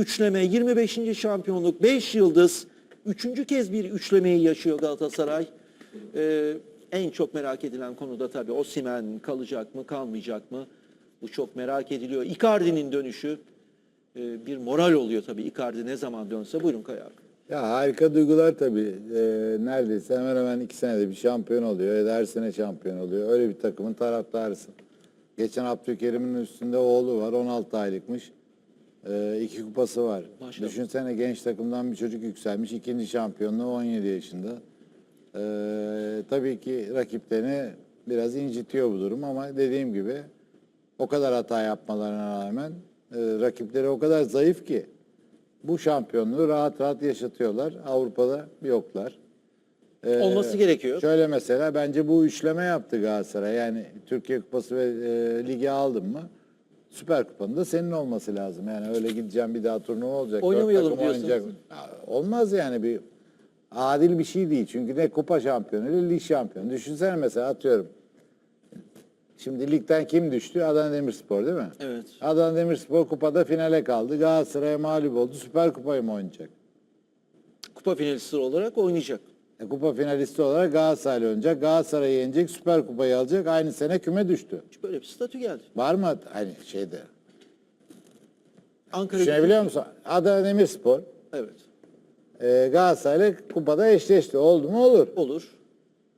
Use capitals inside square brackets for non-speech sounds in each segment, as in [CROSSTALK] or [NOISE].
Üçleme, 25. şampiyonluk, 5 yıldız. Üçüncü kez bir üçlemeyi yaşıyor Galatasaray. Ee, en çok merak edilen konu da tabii Osimhen kalacak mı, kalmayacak mı? Bu çok merak ediliyor. Icardi'nin dönüşü e, bir moral oluyor tabii Icardi ne zaman dönse. Buyurun Kaya abi. Ya harika duygular tabii. Ee, neredeyse hemen hemen iki senede bir şampiyon oluyor ya her sene şampiyon oluyor. Öyle bir takımın taraftarısın. Geçen Abdülkerim'in üstünde oğlu var 16 aylıkmış. Ee, iki kupası var. Maşallah. Düşünsene genç takımdan bir çocuk yükselmiş. ikinci şampiyonluğu 17 yaşında. Ee, tabii ki rakiplerini biraz incitiyor bu durum ama dediğim gibi o kadar hata yapmalarına rağmen e, rakipleri o kadar zayıf ki bu şampiyonluğu rahat rahat yaşatıyorlar. Avrupa'da yoklar. Ee, Olması gerekiyor. Şöyle mesela bence bu üçleme yaptı Galatasaray. Yani Türkiye Kupası ve e, ligi aldın mı Süper Kupa'nın da senin olması lazım. Yani öyle gideceğim bir daha turnuva olacak. Oynamayalım diyorsunuz. Olmaz yani bir adil bir şey değil. Çünkü ne kupa şampiyonu ne lig şampiyonu. Düşünsene mesela atıyorum. Şimdi ligden kim düştü? Adana Demirspor değil mi? Evet. Adana Demirspor kupada finale kaldı. Galatasaray'a mağlup oldu. Süper Kupayı mı oynayacak? Kupa finalisti olarak oynayacak. E, kupa finalisti olarak Galatasaray'la oynayacak. Galatasaray'ı yenecek. Süper Kupayı alacak. Aynı sene küme düştü. Böyle bir statü geldi. Var mı hani şeyde? Ankara Düşünebiliyor musun? Adana Demirspor Evet. e, Galatasaray'la kupada eşleşti. Oldu mu? Olur. Olur.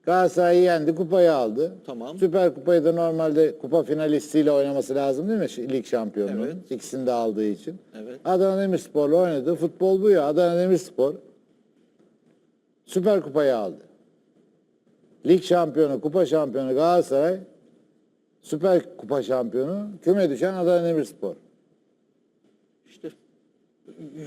Galatasaray'ı yendi. Kupayı aldı. Tamam. Süper Kupayı da normalde kupa finalistiyle oynaması lazım değil mi? Ş- Lig şampiyonluğu. Evet. İkisini de aldığı için. Evet. Adana Demirspor'la oynadı. Futbol bu ya. Adana Demirspor Süper Kupayı aldı. Lig şampiyonu, kupa şampiyonu Galatasaray, Süper Kupa şampiyonu, küme düşen Adana Demirspor. İşte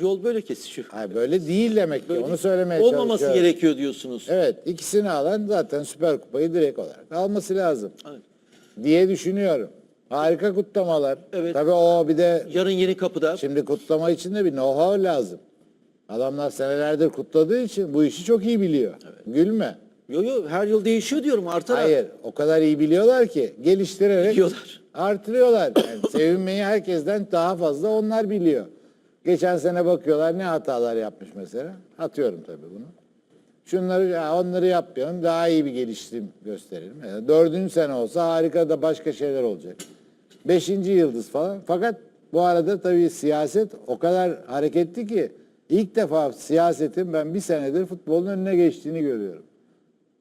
yol böyle kesişiyor. Hayır böyle değil demek ki. Böyle Onu söylemeye Olmaması çalışıyorum. gerekiyor diyorsunuz. Evet, ikisini alan zaten Süper Kupayı direkt olarak alması lazım Evet. diye düşünüyorum. Harika kutlamalar. Evet. Tabii o bir de Yarın yeni kapıda. şimdi kutlama için de bir know-how lazım. Adamlar senelerdir kutladığı için bu işi çok iyi biliyor. Gülme. Yo yo her yıl değişiyor diyorum artarak. Hayır, o kadar iyi biliyorlar ki geliştirerek Biliyorlar. artırıyorlar. Yani [COUGHS] sevinmeyi herkesten daha fazla onlar biliyor. Geçen sene bakıyorlar ne hatalar yapmış mesela. Atıyorum tabii bunu. Şunları, ya onları yapmayalım, daha iyi bir geliştim gösterelim. Yani dördüncü sene olsa harika da başka şeyler olacak. Beşinci yıldız falan. Fakat bu arada tabii siyaset o kadar hareketli ki ilk defa siyasetin ben bir senedir futbolun önüne geçtiğini görüyorum.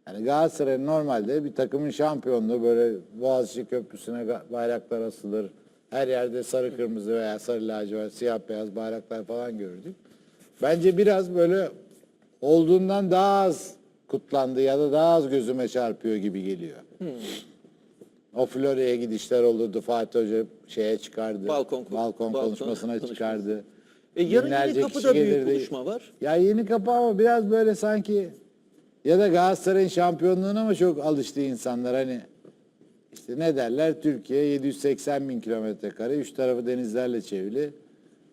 Yani Galatasaray'ın normalde bir takımın şampiyonluğu böyle Boğaziçi Köprüsü'ne bayraklar asılır. Her yerde sarı kırmızı veya sarı lacivert, siyah beyaz bayraklar falan görürdük. Bence biraz böyle olduğundan daha az kutlandı ya da daha az gözüme çarpıyor gibi geliyor. O Florya'ya gidişler olurdu. Fatih Hoca şeye çıkardı. Balkon- balkon balkon konuşmasına konuşması. çıkardı. E, yarın Binlerce yeni kişi kapıda büyük gelirdi. buluşma var. Ya yeni kapı ama biraz böyle sanki ya da Galatasaray'ın şampiyonluğuna mı çok alıştı insanlar? Hani işte ne derler? Türkiye 780 bin kilometre kare üç tarafı denizlerle çevrili.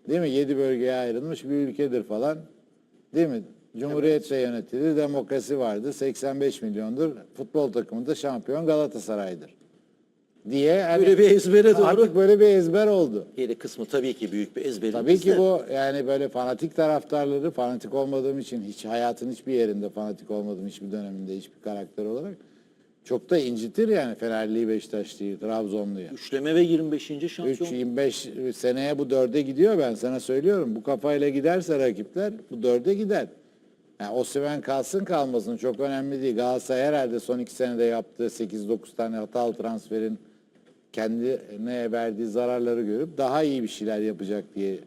Değil mi? Yedi bölgeye ayrılmış bir ülkedir falan. Değil mi? Cumhuriyetle yönetilir demokrasi vardır 85 milyondur. Futbol takımında şampiyon Galatasaray'dır diye hani Böyle bir ezbere doğru. artık böyle bir ezber oldu. Geri kısmı tabii ki büyük bir ezberimiz Tabii ki de. bu yani böyle fanatik taraftarları fanatik olmadığım için hiç hayatın hiçbir yerinde fanatik olmadığım hiçbir döneminde hiçbir karakter olarak çok da incitir yani Fenerli'yi, Beşiktaşlı'yı, Trabzonlu'yu. Üçleme ve 25. 3 şampiyon. 25 seneye bu dörde gidiyor ben sana söylüyorum. Bu kafayla giderse rakipler bu dörde gider. Yani Osimhen kalsın kalmasın çok önemli değil. Galatasaray herhalde son iki senede yaptığı 8-9 tane hatalı transferin kendine verdiği zararları görüp daha iyi bir şeyler yapacak diye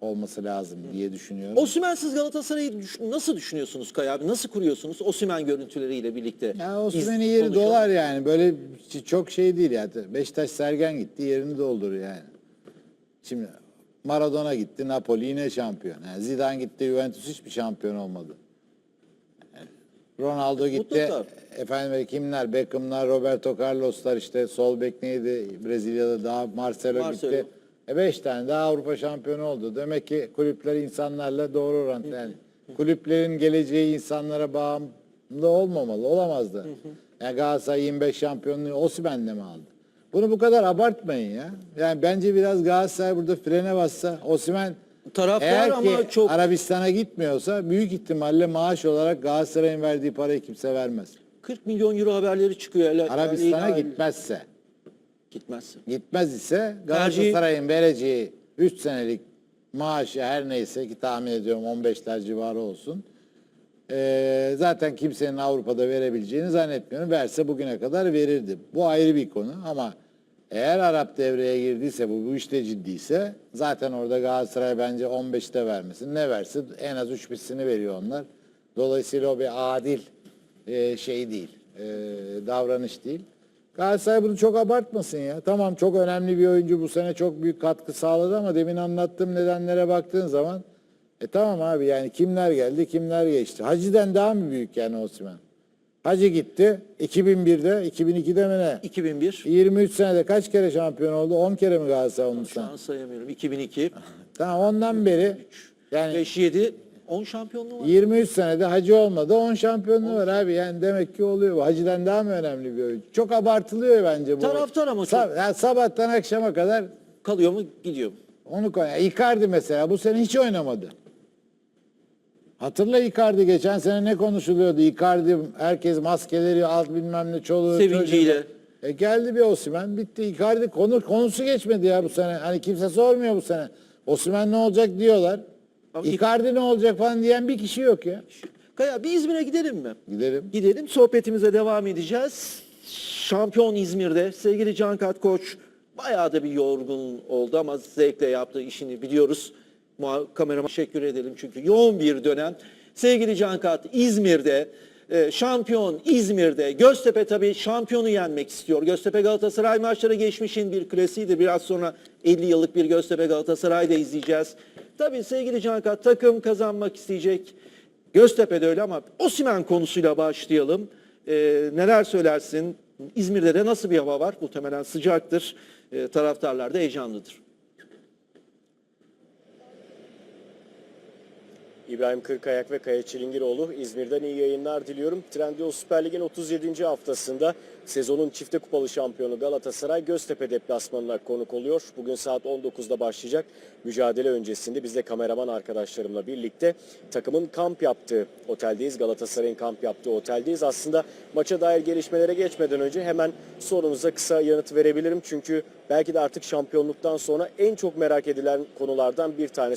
olması lazım diye düşünüyorum. Osimhen'siz Galatasaray'ı düş- nasıl düşünüyorsunuz Kaya abi? Nasıl kuruyorsunuz Osimhen görüntüleriyle birlikte? Ya Osimhen'in yeri konuşalım. dolar yani. Böyle çok şey değil yani. Beşiktaş Sergen gitti yerini dolduruyor yani. Şimdi Maradona gitti Napoli yine şampiyon. Yani Zidane gitti Juventus hiçbir şampiyon olmadı. Ronaldo gitti. Mutlaka. Efendim kimler? Beckham'lar, Roberto Carlos'lar işte sol bek neydi? Brezilya'da daha Marcelo, Marcelo. gitti. E beş tane daha Avrupa şampiyonu oldu. Demek ki kulüpler insanlarla doğru orantılı. Yani kulüplerin geleceği insanlara bağımlı olmamalı. Olamazdı. Yani Galatasaray 25 şampiyonluğu Osimhen'le mi aldı? Bunu bu kadar abartmayın ya. Yani bence biraz Galatasaray burada frene bassa Osimhen Taraftar Eğer ki ama çok Arabistan'a gitmiyorsa büyük ihtimalle maaş olarak Galatasaray'ın verdiği parayı kimse vermez. 40 milyon euro haberleri çıkıyor. Hele- Arabistan'a hele- gitmezse. Gitmez. Gitmez ise Galatasaray'ın vereceği 3 senelik maaşı her neyse ki tahmin ediyorum 15'ler civarı olsun. Ee, zaten kimsenin Avrupa'da verebileceğini zannetmiyorum. Verse bugüne kadar verirdi. Bu ayrı bir konu ama eğer Arap devreye girdiyse bu, bu işte ciddiyse zaten orada Galatasaray bence 15'te vermesin. Ne verse en az 3 misini veriyor onlar. Dolayısıyla o bir adil e, şey değil, e, davranış değil. Galatasaray bunu çok abartmasın ya. Tamam çok önemli bir oyuncu bu sene çok büyük katkı sağladı ama demin anlattığım nedenlere baktığın zaman e tamam abi yani kimler geldi kimler geçti. Hacı'den daha mı büyük yani Osman? Hacı gitti 2001'de 2002'de mi ne? 2001. 23 senede kaç kere şampiyon oldu? 10 kere mi Galatasaray Şu olmuşsa? an sayamıyorum. 2002. Tamam ondan beri yani 5 7 10 şampiyonluğu var. 23 senede Hacı olmadı 10 şampiyonluğu var abi yani demek ki oluyor. Bu Hacı'dan daha mı önemli bir oyuncu? Çok abartılıyor bence bu. Taraftar ama çok- Sab- yani sabahtan akşama kadar Kalıyor mu? Gidiyor mu? onu koy. Yani Icardi mesela bu sene hiç oynamadı. Hatırla Icardi geçen sene ne konuşuluyordu? Icardi herkes maskeleri alt bilmem ne çoluğu Sevinciyle. çocuğu. E geldi bir Osimhen bitti. Icardi konu konusu geçmedi ya bu sene. Hani kimse sormuyor bu sene. Osimhen ne olacak diyorlar. Ama Icardi ne olacak falan diyen bir kişi yok ya. Kaya bir İzmir'e gidelim mi? Gidelim. Gidelim sohbetimize devam edeceğiz. Şampiyon İzmir'de sevgili Cankat Koç bayağı da bir yorgun oldu ama zevkle yaptığı işini biliyoruz. Kamerama teşekkür edelim çünkü yoğun bir dönem. Sevgili Cankat İzmir'de e, şampiyon İzmir'de Göztepe tabii şampiyonu yenmek istiyor. Göztepe Galatasaray maçları geçmişin bir klasiğidir. Biraz sonra 50 yıllık bir Göztepe Galatasaray'da izleyeceğiz. Tabii sevgili Cankat takım kazanmak isteyecek. Göztepe'de öyle ama Osimen konusuyla başlayalım. Ee, neler söylersin? İzmir'de de nasıl bir hava var? Muhtemelen sıcaktır. Ee, taraftarlar da heyecanlıdır. İbrahim Kırkayak ve Kaya Çilingiroğlu İzmir'den iyi yayınlar diliyorum. Trendyol Süper Lig'in 37. haftasında sezonun çifte kupalı şampiyonu Galatasaray Göztepe deplasmanına konuk oluyor. Bugün saat 19'da başlayacak mücadele öncesinde biz de kameraman arkadaşlarımla birlikte takımın kamp yaptığı oteldeyiz. Galatasaray'ın kamp yaptığı oteldeyiz. Aslında maça dair gelişmelere geçmeden önce hemen sorunuza kısa yanıt verebilirim. Çünkü belki de artık şampiyonluktan sonra en çok merak edilen konulardan bir tanesi.